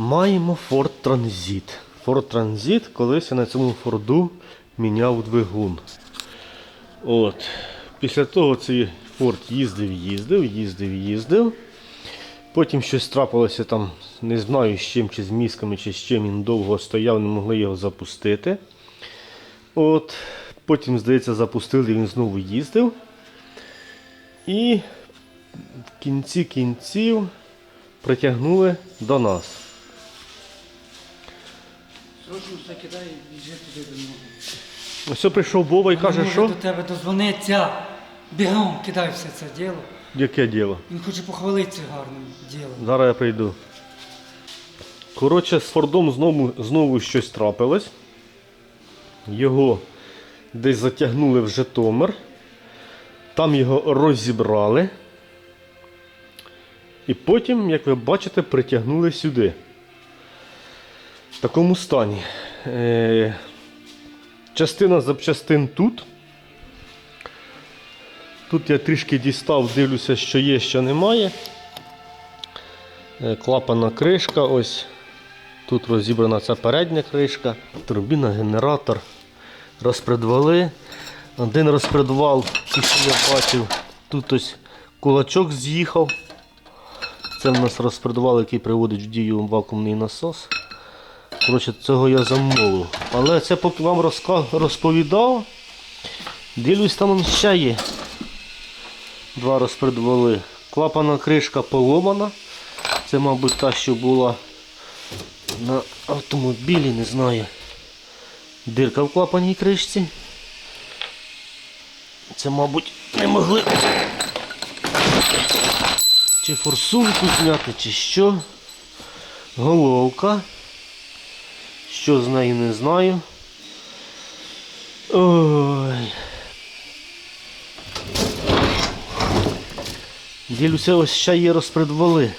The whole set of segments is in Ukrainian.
Маємо Ford Transit. Ford Transit, колись я на цьому Форду міняв двигун. От. Після того цей Ford їздив, їздив, їздив, їздив. Потім щось трапилося там, не знаю з чим, чи з мізками, чи з чим він довго стояв, не могли його запустити. От. Потім, здається, запустили, він знову їздив. І в кінці кінців притягнули до нас. Срочно все кидай і біжи туди до нього. Ось прийшов Вова і каже, Він може що? до тебе дозвониться. Бігом кидай все це діло. Яке діло? Він хоче похвалитися гарним ділом. Зараз я прийду. Коротше, з Фордом знову, знову щось трапилось. Його десь затягнули в Житомир. Там його розібрали. І потім, як ви бачите, притягнули сюди. В такому стані. Е, частина запчастин тут. Тут я трішки дістав, дивлюся, що є, що немає. Е, Клапана кришка, ось. Тут розібрана ця передня кришка, турбіна, генератор, розпредвали. Один розпредвал, що я бачив, тут ось кулачок з'їхав. Це в нас розпредвал, який приводить в дію вакуумний насос. Коротше, цього я замовив. Але це вам розповідав. Дивлюсь, там ще є. Два розпредвали. Клапана кришка поломана. Це, мабуть, та, що була на автомобілі, не знаю. Дирка в клапаній кришці. Це, мабуть, не могли чи форсунку зняти, чи що. Головка. Що з нею не знаю. Ой. Ділюся, ось ще є розпредвали.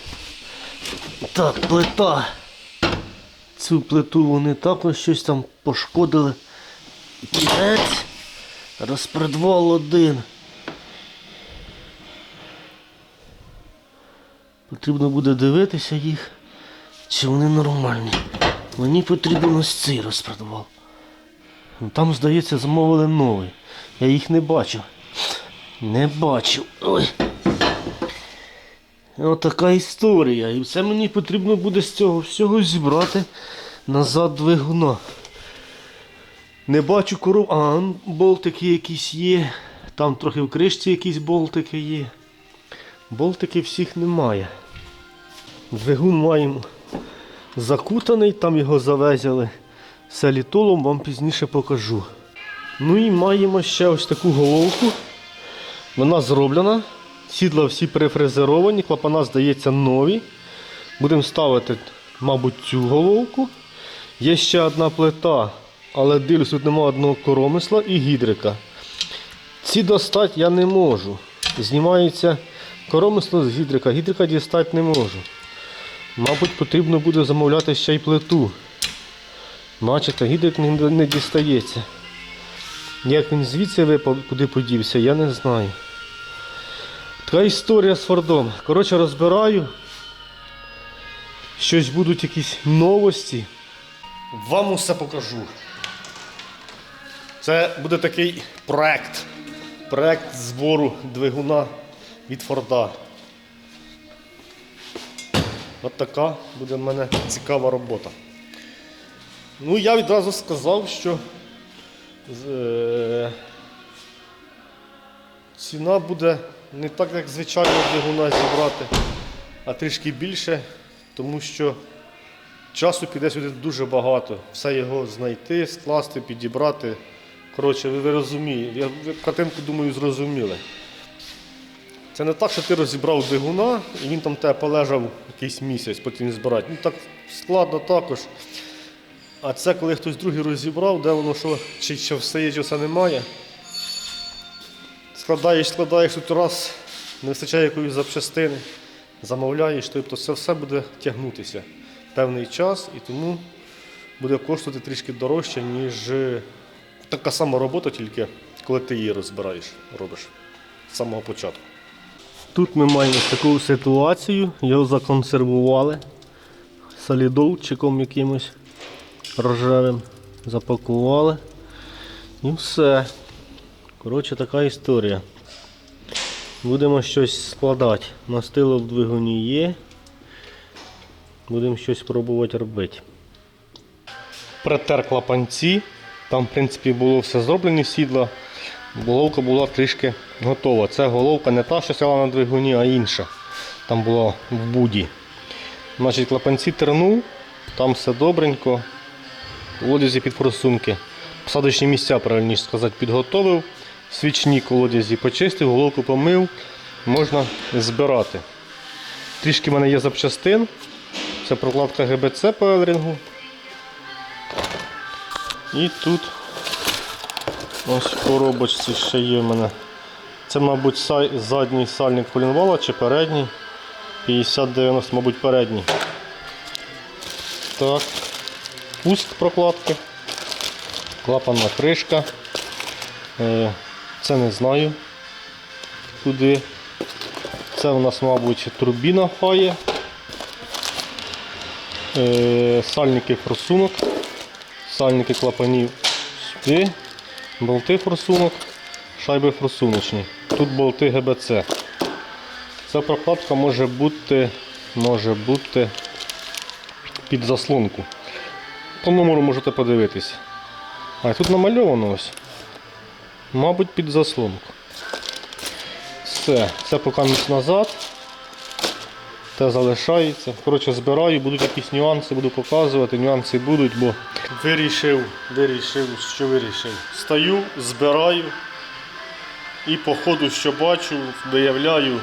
Так, плита. Цю плиту вони також щось там пошкодили. Кінець. Розпредвал один. Потрібно буде дивитися їх, чи вони нормальні. Мені потрібен ось цей розпредвал. Ну, Там, здається, замовили новий. Я їх не бачив. Не бачив. Ой. Отака історія. І все мені потрібно буде з цього всього зібрати назад двигуна. Не бачу коров. А, болтики якісь є. Там трохи в кришці якісь болтики є. Болтиків всіх немає. Двигун маємо закутаний, там його завезли селітолом, вам пізніше покажу. Ну і маємо ще ось таку головку. Вона зроблена. Сідла всі перефрезеровані, клапана, здається, нові. Будемо ставити, мабуть, цю головку. Є ще одна плита, але дивлюсь, тут немає одного коромисла і гідрика. Ці достати я не можу. Знімається коромисло з гідрика, гідрика дістати не можу. Мабуть, потрібно буде замовляти ще й плиту. Бачите, гідрик не, не дістається. Як він звідси випав, куди подівся, я не знаю. Така історія з Фордом. Коротше, розбираю. Щось будуть якісь новості. Вам усе покажу. Це буде такий проект. Проект збору двигуна від Форда. От така буде в мене цікава робота. Ну, я відразу сказав, що е, ціна буде не так, як звичайно двигуна зібрати, а трішки більше, тому що часу піде сюди дуже багато. Все його знайти, скласти, підібрати. Коротше, ви, ви розумієте, я картинку, думаю, зрозуміли. Це не так, що ти розібрав двигуна і він там тебе полежав якийсь місяць, потім збирати. Ну так складно також. А це коли хтось другий розібрав, де воно що, чи, чи все є, чи все немає. Складаєш, складаєш тут раз, не вистачає якоїсь запчастини, замовляєш, тобто це все буде тягнутися певний час і тому буде коштувати трішки дорожче, ніж е, така сама робота, тільки коли ти її розбираєш, робиш з самого початку. Тут ми маємо таку ситуацію, його законсервували. солідолчиком якимось рожевим. Запакували. І все. Коротше, така історія. Будемо щось складати. Мастило в двигуні є. Будемо щось пробувати робити. Протер клапанці. Там, в принципі, було все зроблено сідла. Головка була трішки готова. Це головка не та, що сяла на двигуні, а інша. Там була в буді. Значить, клапанці тернув, там все добренько. В під форсунки. Посадочні місця, правильніше сказати, підготовив. Свічні колодязі почистив, головку помив, можна збирати. Трішки в мене є запчастин. Це прокладка ГБЦ по елрингу. І тут ось в коробочці ще є в мене. Це, мабуть, задній сальник колінвала чи передній. 50-90, мабуть, передній. Так. Пуск прокладки. Клапанна кришка. Е, Це не знаю куди. Це у нас, мабуть, турбіна фає. Е, Сальники форсунок. Сальники клапанів сюди. Болти форсунок, шайби форсуночні. Тут болти ГБЦ. Ця прокладка може бути, може бути під заслонку. По номеру можете подивитися. А і тут намальовано ось. Мабуть, під заслонку. Все, це поки назад. Те залишається. Коротше, збираю, будуть якісь нюанси, буду показувати. Нюанси будуть, бо вирішив, вирішив, що вирішив. Стаю, збираю і по ходу, що бачу, виявляю,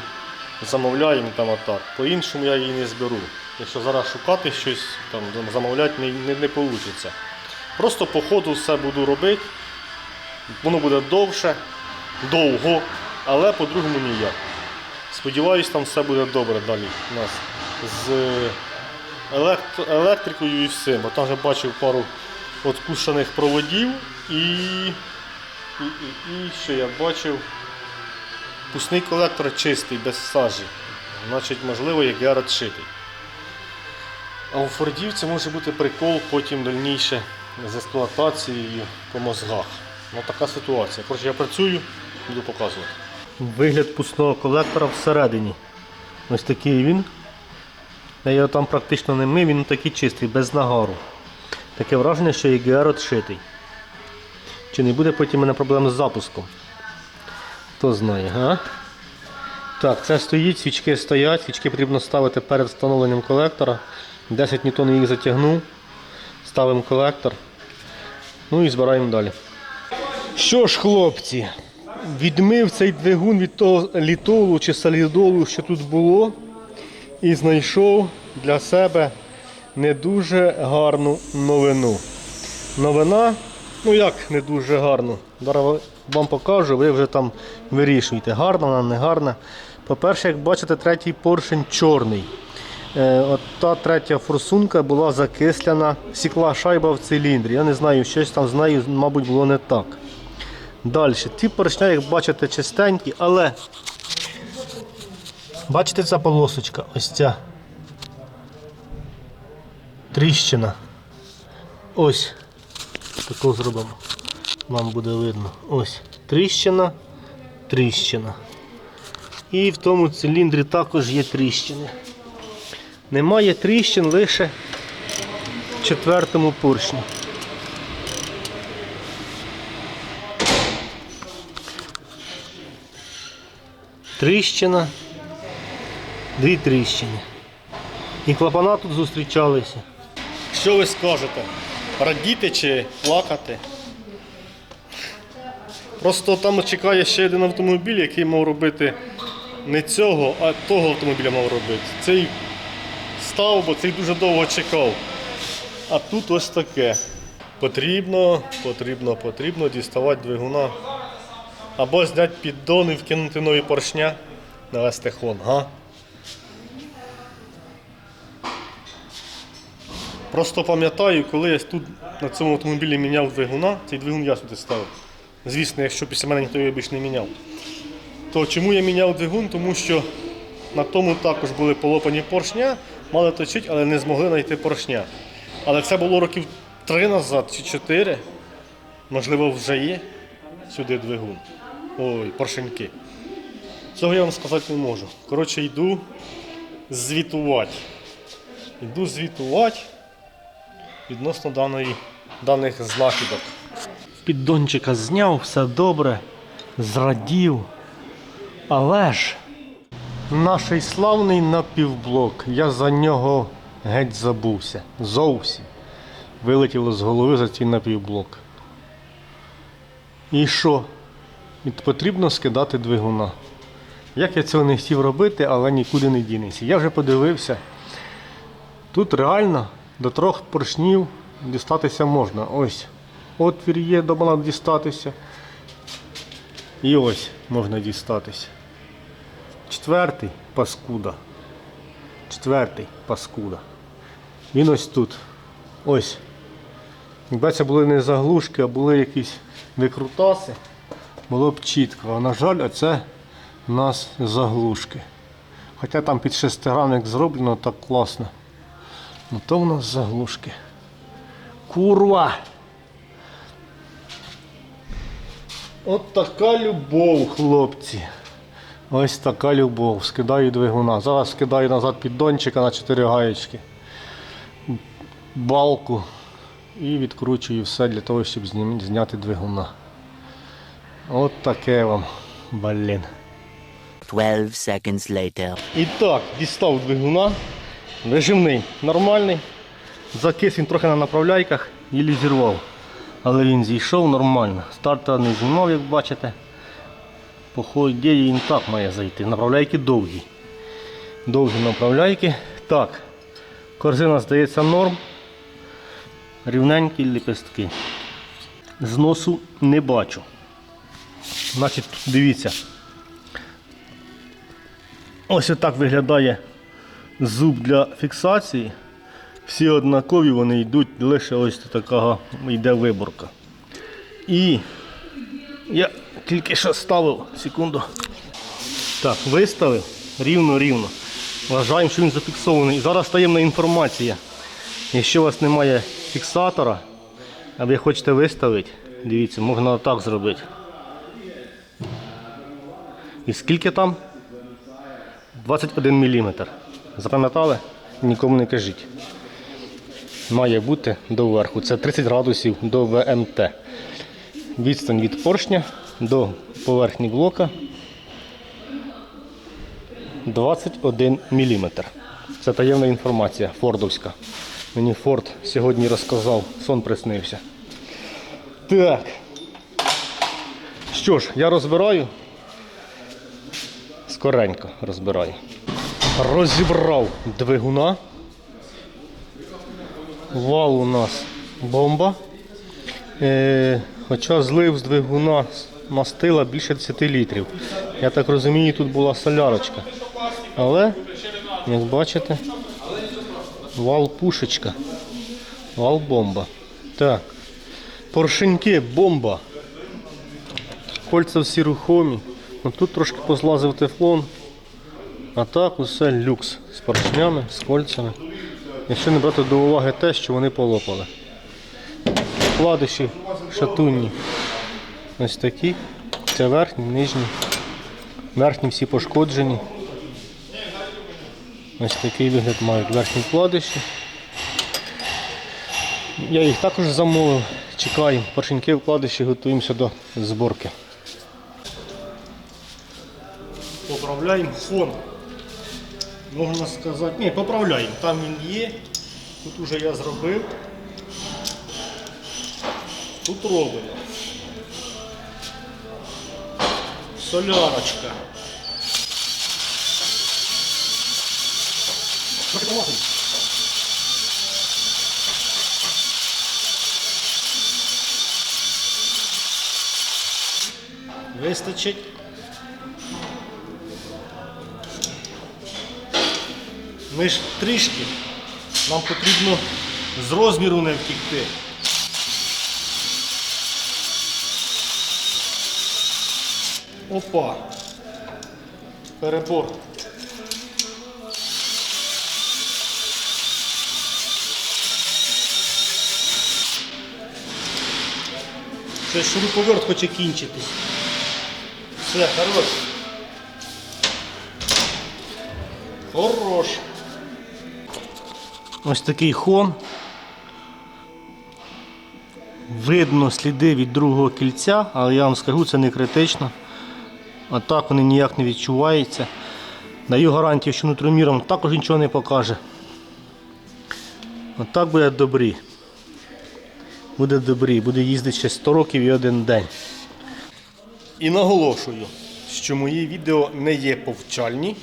замовляємо там отак. По-іншому я її не зберу. Якщо зараз шукати щось, там, замовляти не, не, не вийде. Просто по ходу все буду робити. Воно буде довше, довго, але по-другому ніяк. Сподіваюсь, там все буде добре далі у нас з електрикою і всім. Бо там вже бачив пару откушених проводів і, і, і, і що я бачив, пусний колектор чистий, без сажі. Значить, можливо, як я радшитий. А у Фордів це може бути прикол потім дальніше з експлуатацією по мозгах. Ну, така ситуація. Коротше, я працюю, буду показувати. Вигляд пусного колектора всередині. Ось такий він. Я його там практично не мив, він такий чистий, без нагару. Таке враження, що EGR отшитий. Чи не буде потім мене проблем з запуском? Хто знає, га? Так, це стоїть, свічки стоять, свічки потрібно ставити перед встановленням колектора. 10 ньютон їх затягнув. Ставимо колектор. Ну і збираємо далі. Що ж, хлопці, відмив цей двигун від того літолу чи солідолу, що тут було, і знайшов для себе не дуже гарну новину. Новина, ну як не дуже гарну. Зараз вам покажу, ви вже там вирішуєте, гарна вона, не гарна. По-перше, як бачите, третій поршень чорний. Е, от та третя форсунка була закисляна, сікла шайба в циліндрі. Я не знаю, щось там з нею, мабуть, було не так. Далі. Ті поршня, як бачите, чистенькі, але бачите ця полосочка, ось ця тріщина. Ось. Таку зробимо. Вам буде видно. Ось. Тріщина, тріщина. І в тому циліндрі також є тріщини. Немає тріщин лише в четвертому поршні. Тріщина, дві тріщини. І клапана тут зустрічалися. Що ви скажете? Радіти чи плакати? Просто там чекає ще один автомобіль, який мав робити не цього, а того автомобіля мав робити. Цей став, бо цей дуже довго чекав. А тут ось таке. Потрібно, потрібно, потрібно діставати двигуна. Або зняти піддон і вкинути нові поршня, навести хон, га? Просто пам'ятаю, коли я тут на цьому автомобілі міняв двигуна, цей двигун я сюди ставив. Звісно, якщо після мене ніхто його більше не міняв. То чому я міняв двигун? Тому що На тому також були полопані поршня, мали точити, але не змогли знайти поршня. Але це було років три назад чи чотири. Можливо, вже є сюди двигун. Ой, поршеньки. Цього я вам сказати не можу. Коротше, йду звітувати. Йду звітувати відносно даної, даних знахідок. Піддончика зняв, все добре, зрадів. Але ж наш славний напівблок, я за нього геть забувся. Зовсім. Вилетіло з голови за цей напівблок. І що? І потрібно скидати двигуна. Як я цього не хотів робити, але нікуди не дінеться. Я вже подивився. Тут реально до трьох поршнів дістатися можна. Ось отвір є, до мене дістатися. І ось можна дістатися. Четвертий паскуда. Четвертий паскуда. Він ось тут. Ось. Якби це були не заглушки, а були якісь викрутаси, було б чітко. А на жаль, оце у нас заглушки. Хоча там під шестигранник зроблено так класно. Ну то в нас заглушки. Курва! От така любов, хлопці. Ось така любов. Скидаю двигуна. Зараз скидаю назад піддончика на 4 гаєчки. Балку. І відкручую все для того, щоб зняти двигуна. От таке вам, блін. 12 seconds later. І так, дістав двигуна. Режимний, нормальний. Закис він трохи на направляйках і зірвав. Але він зійшов нормально. Старта не знімав, як бачите. По ході він так має зайти. Направляйки довгі. Довгі направляйки. Так. Корзина здається норм. Рівненькі ліпестки. Зносу не бачу. Значить, дивіться. Ось отак виглядає зуб для фіксації. Всі однакові, вони йдуть, лише ось така йде виборка. І я тільки що ставив, секунду. Так, виставив рівно-рівно. Вважаємо, що він зафіксований. І зараз таємна інформація. Якщо у вас немає фіксатора, а ви хочете виставити, дивіться, можна так зробити. І скільки там? 21 мм. Запам'ятали? Нікому не кажіть. Має бути доверху. Це 30 градусів до ВМТ. Відстань від поршня до поверхні блока 21 мм. Це таємна інформація фордовська. Мені Форд сьогодні розказав, сон приснився. Так. Що ж, я розбираю скоренько розбираю. Розібрав двигуна. Вал у нас бомба. Е, хоча злив з двигуна мастила більше 10 літрів. Я так розумію, тут була солярочка. Але, як бачите, вал пушечка. Вал бомба. Так. Поршеньки бомба. Кольця всі рухомі. Тут трошки позлазив тефлон. А так усе люкс з поршнями, з кольцями. Якщо не брати до уваги те, що вони полопали. Вкладиші шатунні. Ось такі. Це верхні, нижні. Верхні всі пошкоджені. Ось такий вигляд мають верхні вкладиші. Я їх також замовив. Чекаємо. Поршеньки вкладиші, готуємося до зборки. Поправляємо фон. Можна сказати, ні, поправляємо. Там він є. Тут уже я зробив. Тут робимо. Солярочка. Вистачить. Ми ж трішки, нам потрібно з розміру не втікти. Опа. Перебор. Це шуруповерт хоче кінчитись. Все, хорош. Хорош. Ось такий хон. Видно сліди від другого кільця, але я вам скажу, це не критично. А так вони ніяк не відчуваються. Даю гарантію, що нутроміром також нічого не покаже. Отак буде добрі. Буде добрі, буде їздити ще 100 років і один день. І наголошую, що мої відео не є повчальні,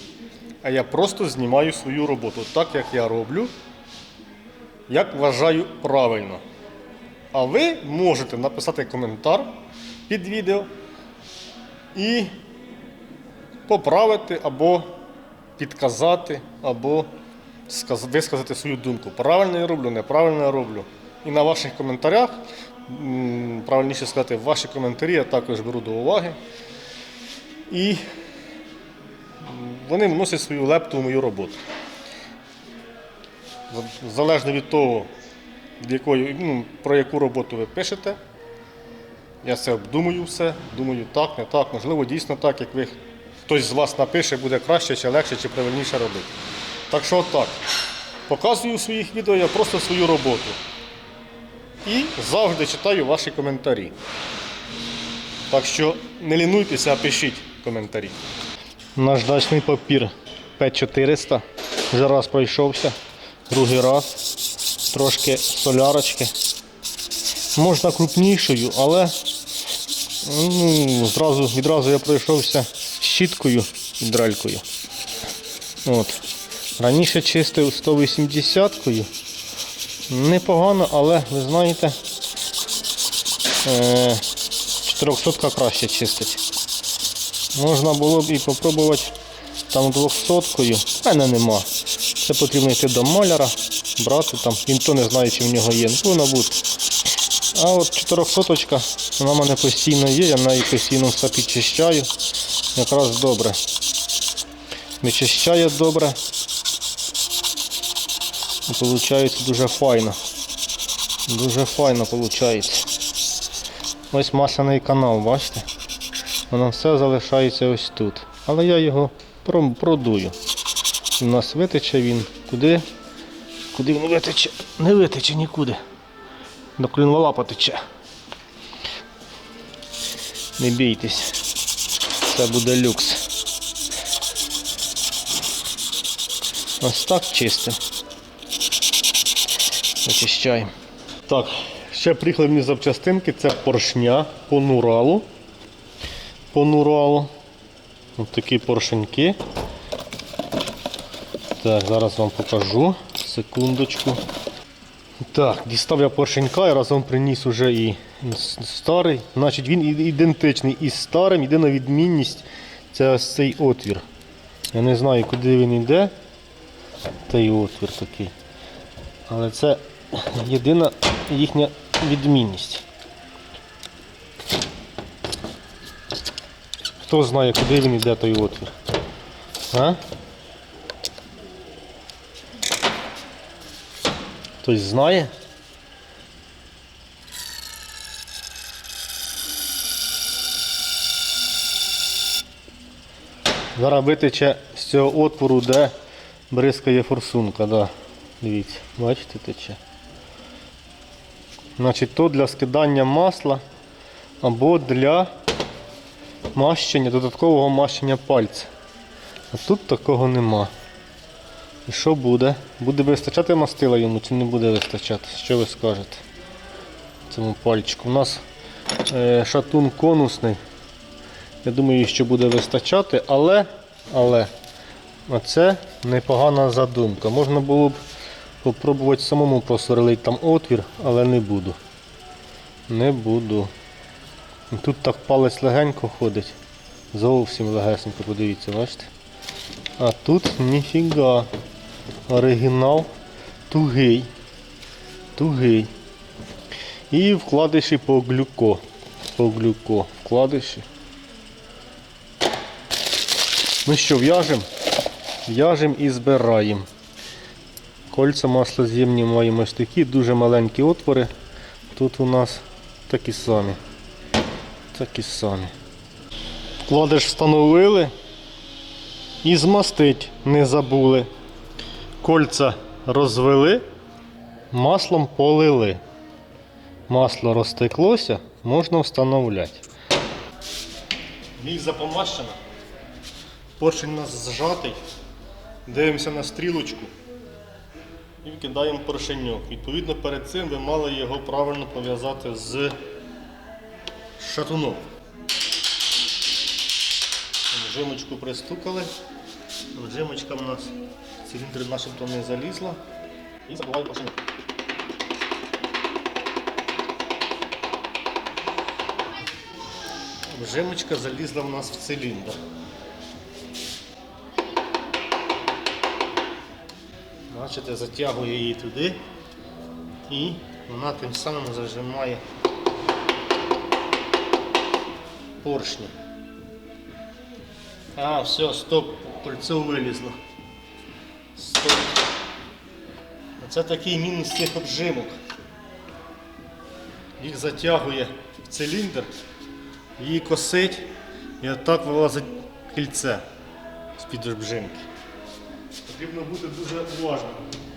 а я просто знімаю свою роботу так, як я роблю, як вважаю правильно. А ви можете написати коментар під відео і поправити або підказати, або висказати свою думку. Правильно я роблю, неправильно я роблю. І на ваших коментарях, правильніше сказати, ваші коментарі я також беру до уваги. І вони вносять свою лепту в мою роботу. За- Залежно від того, якої, ну, про яку роботу ви пишете, я це обдумую все, думаю так, не так, можливо, дійсно так, як ви хтось з вас напише, буде краще, чи легше, чи правильніше робити. Так що так. Показую у своїх відео я просто свою роботу. І завжди читаю ваші коментарі. Так що не лінуйтеся, а пишіть коментарі. Наш дачний папір П400. Вже раз пройшовся, другий раз. Трошки солярочки. Можна крупнішою, але ну, зразу, відразу я пройшовся щіткою і дралькою. От. Раніше чистив 180-кою. Непогано, але ви знаєте, е, 400 краще чистить. Можна було б і попробувати там 200-кою. В мене нема. Це потрібно йти до маляра, брати там. Він то не знає, чи в нього є. Ну, бути. А от 400 вона в мене постійно є, я нею постійно все підчищаю. Якраз добре. Вичищає добре. І виходить дуже файно. Дуже файно виходить. Ось масляний канал, бачите? Воно все залишається ось тут. Але я його продую. У нас витече він. Куди? Куди він витече? Не витече нікуди. До клінвала потече. Не бійтесь. Це буде люкс. Ось так чисто. Очищаємо. Так, ще приїхали мені запчастинки. Це поршня по нуралу. По нуралу. Ось такі поршеньки. Так, зараз вам покажу. Секундочку. Так, дістав я поршенька і разом приніс уже і старий. Значить він ідентичний із старим. Єдина відмінність це ось цей отвір. Я не знаю, куди він йде. Той отвір такий. Але це єдина їхня відмінність. Хто знає, куди він йде той отвір? А? Хтось знає? Зараз витече з цього отвору, де бризкає форсунка, да. Дивіться, бачите, тече. Значить, то для скидання масла або для мащення, додаткового мащення пальця. А тут такого нема. І що буде? Буде вистачати мастила йому чи не буде вистачати? Що ви скажете? Цьому пальчику. У нас е, шатун конусний. Я думаю, що буде вистачати, але, але оце непогана задумка. Можна було б попробувати самому просверлити там отвір, але не буду. Не буду. Тут так палець легенько ходить. Зовсім легесенько, подивіться, бачите? А тут ніфіга. Оригінал тугий. Тугий. І вкладиші по глюко. По глюко. Вкладиші. Ну що, в'яжемо? В'яжемо і збираємо. Кольця маслоз'ємні маємо ось такі, дуже маленькі отвори. Тут у нас такі самі. Такі самі. Вкладиш встановили і змастить не забули. Кольця розвели, маслом полили. Масло розтеклося, можна встановляти. Ліза помащена. Поршень у нас зжатий. Дивимося на стрілочку і кидаємо поршеньок. Відповідно, перед цим ви мали його правильно пов'язати з шатуном. Жимочку пристукали. Жимочка у нас циліндр начебто не залізла. І забиваю поршеньок. Жимочка залізла в нас в циліндр. Бачите, затягує її туди і вона тим самим зажимає поршні. А, все, стоп, кольцо вилізло. Стоп. Це такий мінус цих обжимок. Їх затягує в циліндр, її косить і отак вилазить кільце з-під обжимки. Потрібно бути дуже уважним.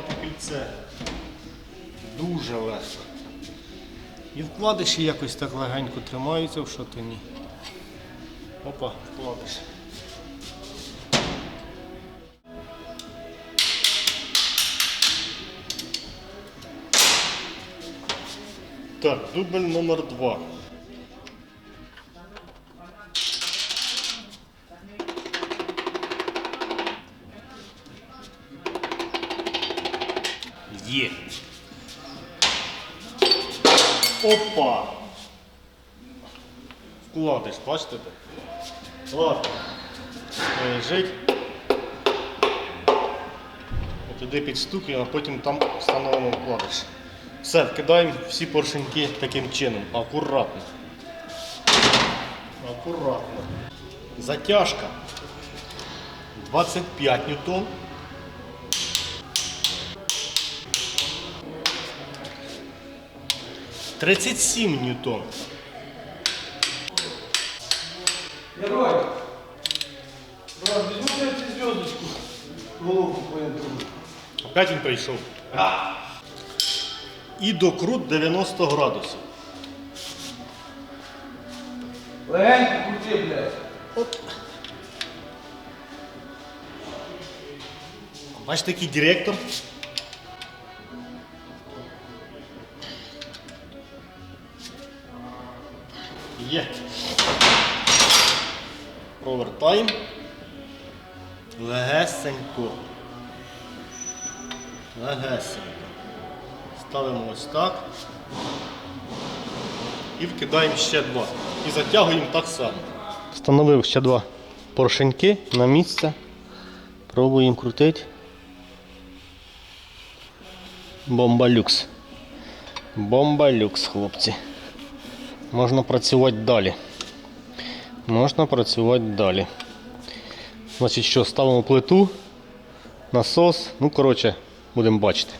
Зламати кільце. Дуже легко. І вкладиші якось так легенько тримаються в шатині. Опа, вкладиш. Так, дубль номер два. Опа! Вкладиш, бачите? Ладно. Лежить. Туди підстукуємо, а потім там встановимо вкладиш. Все, вкидаємо всі поршеньки таким чином. Акуратно. Акуратно. Затяжка. 25 ньютон. Тридцять сім ньютон. Герой! Брат, візьму я цю зв'язочку. Головку поїду. Опять він прийшов. І докрут 90 градусів. Легенько крути, блядь. Бачите, який директор. Є. Провертаємо. Легесенько. Легесенько. Ставимо ось так. І вкидаємо ще два. І затягуємо так само. Встановив ще два поршеньки на місце. Пробуємо крутити. Бомба люкс. Бомба люкс, хлопці. Можна працювати далі. Можна працювати далі. Значить що, ставимо плиту, насос, ну коротше, будемо бачити.